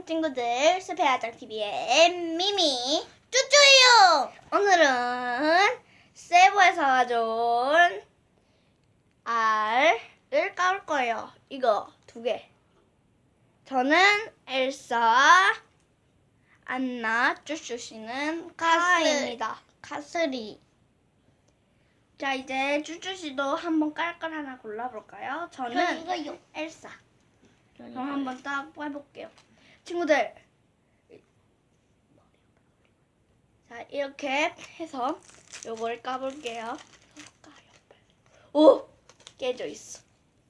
안녕 친구들 스페아장TV의 미미 쭈쭈예요 오늘은 세부에서 가져온 알을 까올 거예요 이거 두개 저는 엘사 안나 쭈쭈씨는 카입니다 카스리 자 이제 쭈쭈씨도 한번 깔걸 하나 골라볼까요? 저는 이거 요. 엘사 그럼 한번 딱 해볼게요. 친구들. 자, 이렇게 해서 요걸 까볼게요. 오! 깨져 있어.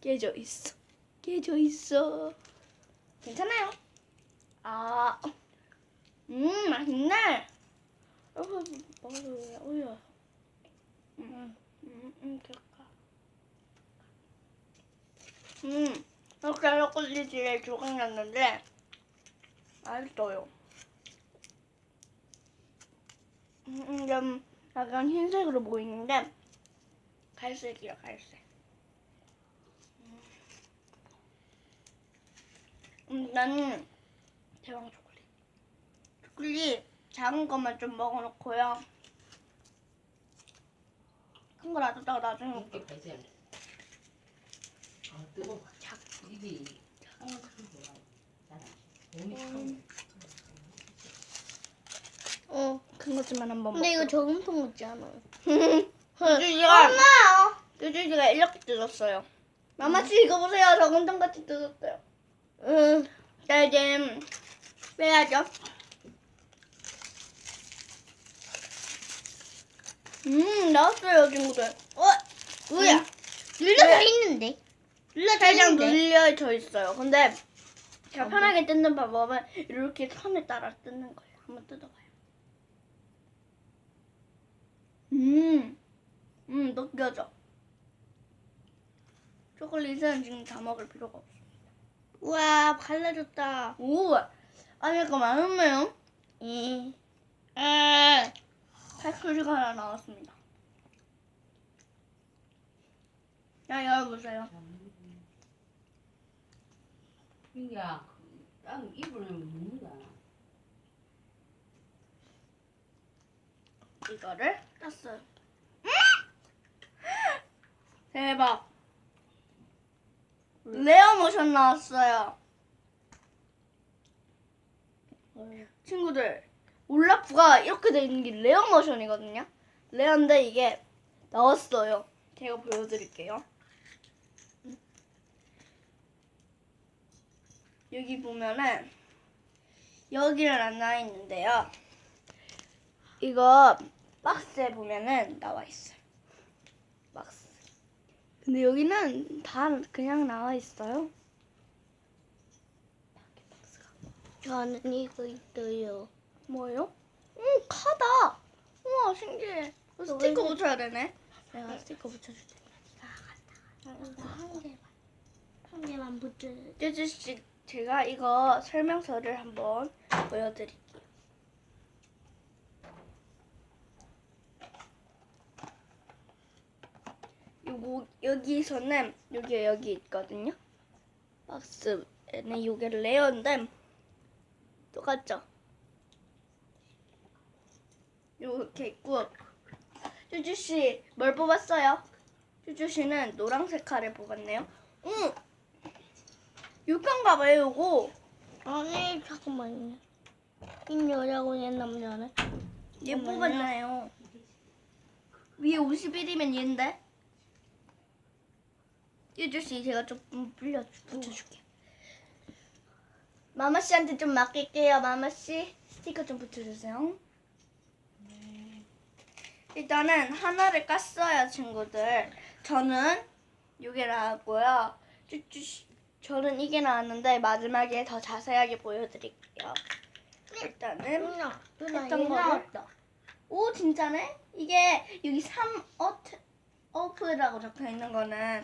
깨져 있어. 깨져 있어. 괜찮아요. 아. 음, 맛있네. 어, 먹어요. 우유. 음, 음, 음, 그럴까. 음. 이렇게 초콜릿이 조각 났는데 맛있어요. 음, 좀 약간 흰색으로 보이는데 갈색이야 갈색. 음, 나는 대왕 초콜릿. 초콜릿 작은 것만 좀 먹어놓고요. 큰 거 놔뒀다가 나중에 먹 이렇게 배제. 아 뜨거워. 작. 이게 차가운 거 좋아. 나는 몸이 음. 차가워. 어, 큰 거지만 한번 근데 이거 먹고. 저금통 같지 않아? 쭈쭈씨가 엄마! 쭈쭈씨가 이렇게 뜯었어요. 마마 씨 이거 보세요. 저금통 같이 뜯었어요. 응. 자 이제 빼야죠. 음 나왔어요 친구들. 어 뭐야? 눌러져 있는데. 눌러져 살짝 있는데. 눌려져 있어요. 근데 제가 편하게 뜯는 방법은 이렇게 선에 따라 뜯는 거예요. 한번 뜯어봐요. 음, 음 느껴져. 초콜릿은 지금 다 먹을 필요가 없어. 우와, 발라줬다. 오, 아니 잠깐만 맛있네요. 예. 에, 칼소리가 하나 나왔습니다. 자, 열어보세요. 땅 입을 먹는다. 이거를 땄어 요. 대박. 레어 모션 나왔어요. 친구들, 올라프가 이렇게 돼 있는 게 레어 모션이거든요. 레어인데 이게 나왔어요. 제가 보여드릴게요. 여기 보면은 여기는 안 나와 있는데요. 이거 박스에 보면은 나와 있어요. 박스. 근데 여기는 다 그냥 나와 있어요. 저는 이거 있어요. 뭐예요? 음, 카다. 우와, 신기해. 이거 스티커 붙여야 되네. 내가 스티커 붙여줄게. 이거 한 개만. 한 개만 붙여줄게. 쭈쭈씨, 제가 이거 설명서를 한번 보여드릴게요. 요거 여기서는 여기 여기 있거든요. 박스에는 요게 레어인데 똑같죠? 요렇게 있고 쭈쭈씨 뭘 뽑았어요? 쭈쭈씨는 노란색 칼을 뽑았네요. 응. 육한가 봐요 요거. 아니, 잠깐만요. 이 여자고 얘 남자네. 얘 잠깐만요. 뽑았나요? 위에 51이면 얘인데? 쭈쭈씨 제가 조금 불려 붙여줄게요. 마마씨한테 좀 맡길게요. 마마씨 스티커 좀 붙여주세요. 일단은 하나를 깠어요 친구들. 저는 요게 나왔고요. 쭈쭈씨 저는 이게 나왔는데 마지막에 더 자세하게 보여드릴게요. 일단은 누나, 누나, 했던 얘 거를 나왔다. 오 진짜네? 이게 여기 3 어트 오프라고 적혀 있는 거는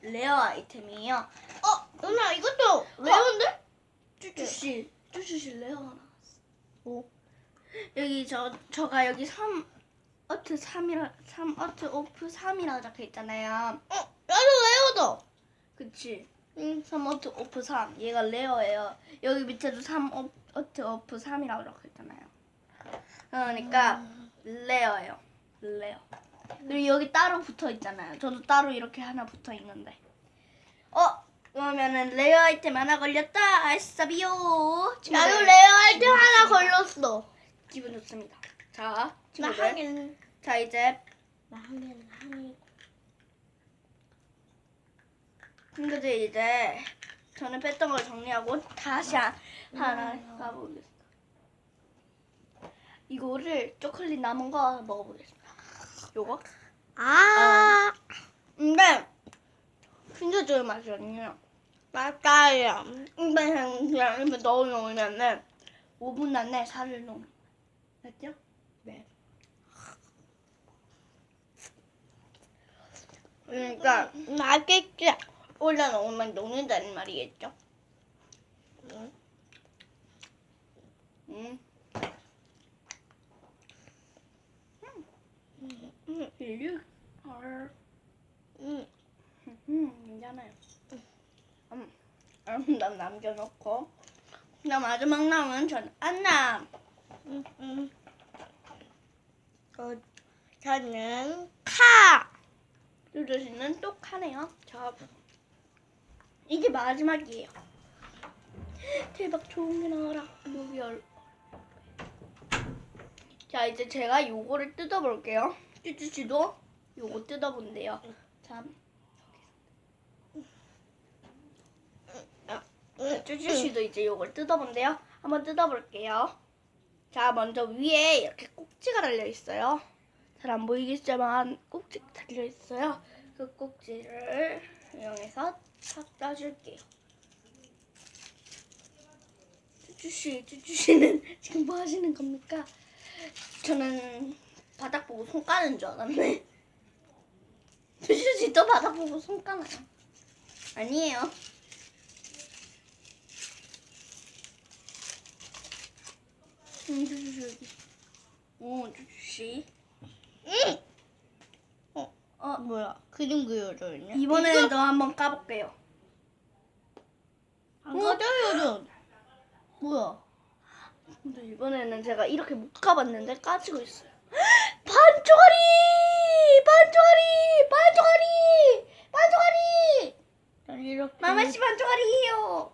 레어 아이템이에요. 어, 누나, 이것도 레어인데? 쭈쭈씨, 쭈쭈씨 레어 나왔어. 오. 여기 저 저가 여기 3 어트 3이라 3 어트 오프 3이라고 적혀 있잖아요. 어, 나도 레어다. 그치? 음, 3어트 오프 3. 얘가 레어예요. 여기 밑에도 3어트 오프 3이라고 적혀 있잖아요. 그러니까 레어예요. 레어. 그리고 여기 따로 붙어 있잖아요. 저도 따로 이렇게 하나 붙어 있는데. 어? 그러면은 레어 아이템 하나 걸렸다. 아싸비요. 나도 친구들. 레어 아이템 하나 걸렸어. 기분 좋습니다. 자, 친구들. 개는 자, 이제 나한 개는 한친 구들 이제 저는 뺐던 걸 정리하고 다시 하- 하나 가보겠습니다. 이거를 초콜릿 남은 거 먹어보겠습니다. 요거? 아, 근데 진짜 좋은 맛이거든요. 맞아요. 근데 그냥, 입에 넣어놓으면은 5분 안에 살을 녹는 맞죠? 네. 그러니까 맛있지? 올려놓으면 녹는다는 말이겠죠? 응. 음. 음, 일류. 헐. 응. 음, 괜찮아요. 음, 음, 난 남겨놓고. 나 마지막 남은 전 안남. 응, 응. 어, 저는 카. 뚜두 씨는 똑하네요. 저 이게 마지막이에요. 대박 좋은 게 나와라. 열. 자 이제 제가 요거를 뜯어볼게요. 씨도 요거 뜯어본대요. 자. 쭈쭈 씨도 이제 요걸 뜯어본대요. 한번 뜯어볼게요. 자, 먼저 위에 이렇게 꼭지가 달려 있어요. 잘 안 보이겠지만 꼭지가 달려 있어요. 그 꼭지를 이용해서 탁 따줄게요. 쭈쭈 씨, 쭈쭈 씨는 지금 뭐 하시는 겁니까? 저는 바닥 보고 손 까는 줄 알았네. 쭈쭈 씨도 바닥 보고 손 까나요? 아니에요. 음, 쭈쭈씨 여기. 오, 쭈쭈씨. 응. 어, 어, 뭐야? 그림 그려져 있냐? 이번에는 더 한번 까볼게요. 안 꺼져요, 뭐야? 근데 이번에는 제가 이렇게 못 까봤는데 까지고 있어요. 반쪽아리! 반쪽아리! 반쪽아리! 반쪽아리! 난 이렇게. 마마씨 반쪽아리예요.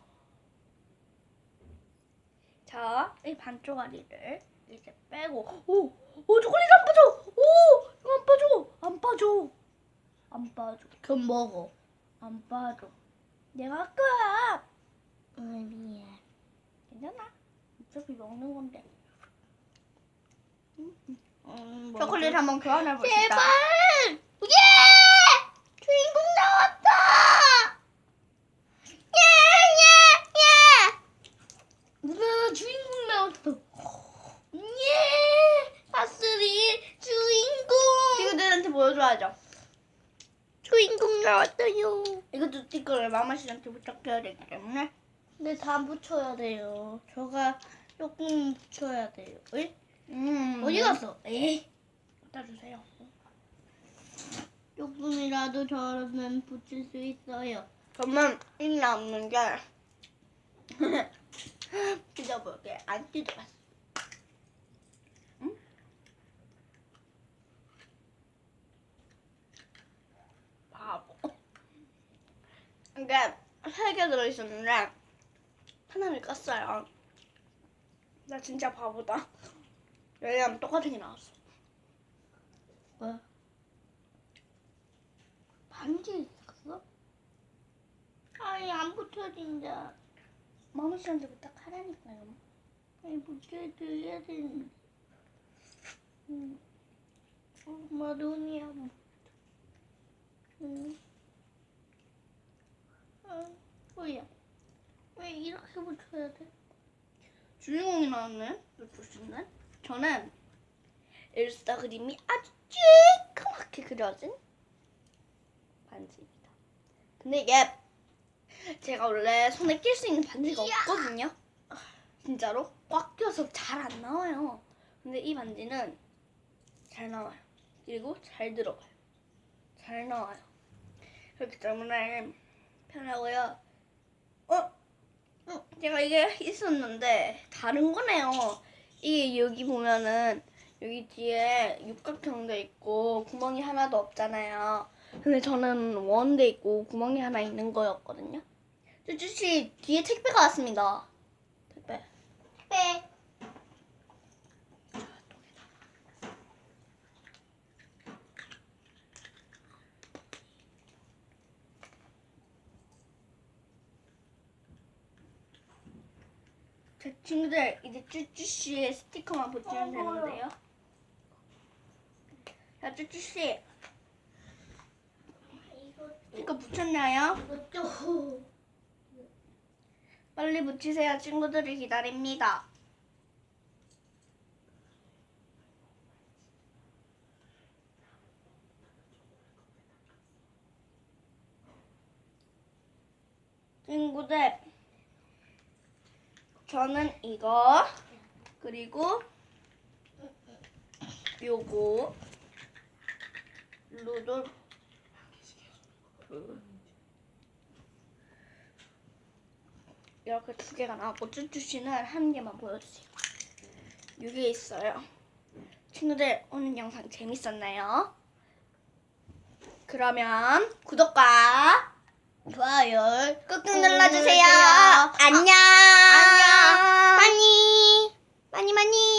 자, 이 반쪽아리를 이제 빼고 오! 오, 초콜릿 안 빠져! 오! 이거 안 빠져! 안 빠져! 안 빠져. 그럼 먹어. 안 빠져. 내가 할 거야. 응, 미안. 괜찮아. 어차피 먹는 건데. 응, 초콜릿 한번 교환해 봅시다. 제발! 예! 주인공 나왔다! 예, 예, 예! 우와, 주인공 나왔어. 예! 파스리 주인공! 친구들한테 보여줘야죠. 나왔어요. 이것도 스티커를 마마 씨한테 부탁해야 되기 때문에. 근데 다 붙여야 돼요. 저가 조금 붙여야 돼요. 에? 음. 어디 갔어? 에이. 갖다 주세요. 조금이라도 저러면 붙일 수 있어요. 그러면 이 남는 게 뜯어볼게. 안 뜯어봤어. 응? 바보. 이게 세 개 들어있었는데 하나를 깠어요. 나 진짜 바보다. 왜냐면 똑같은 게 나왔어. 뭐? 반지 있었어? 아니 안 붙여진다. 마마 씨한테 부탁하라니까요. 아니 붙여줘야 되는데. 음. 엄마 눈이 안 붙어. 응. 아, 뭐야? 왜 이렇게 붙여야 돼? 주인공이 나왔네. 조심네. 저는 엘사 그림이 아주 쬐끄맣게 그려진 반지입니다. 근데 이게 제가 원래 손에 낄 수 있는 반지가 없거든요. 진짜로 꽉 껴서 잘 안 나와요. 근데 이 반지는 잘 나와요. 그리고 잘 들어가요. 잘 나와요. 그렇기 때문에 편하고요. 어? 제가 이게 있었는데 다른 거네요. 이게 여기 보면은 여기 뒤에 육각형도 있고 구멍이 하나도 없잖아요. 근데 저는 원돼 있고 구멍이 하나 있는 거였거든요. 쭈쭈씨 뒤에 택배가 왔습니다. 택배. 빼. 제 친구들 이제 쭈쭈씨의 스티커만 붙이면 되는데요. 자 쭈쭈씨 스티커 붙였나요? 빨리 붙이세요. 친구들이 기다립니다. 친구들, 저는 이거 그리고 요거 루돌 이렇게 두 개가 나왔고 쭈쭈 씨는 한 개만 보여주세요. 여기 있어요. 친구들 오늘 영상 재밌었나요? 그러면 구독과 좋아요. 꾹꾹 눌러주세요. 눌러주세요. 안녕. 안녕. 많이 많이 많이.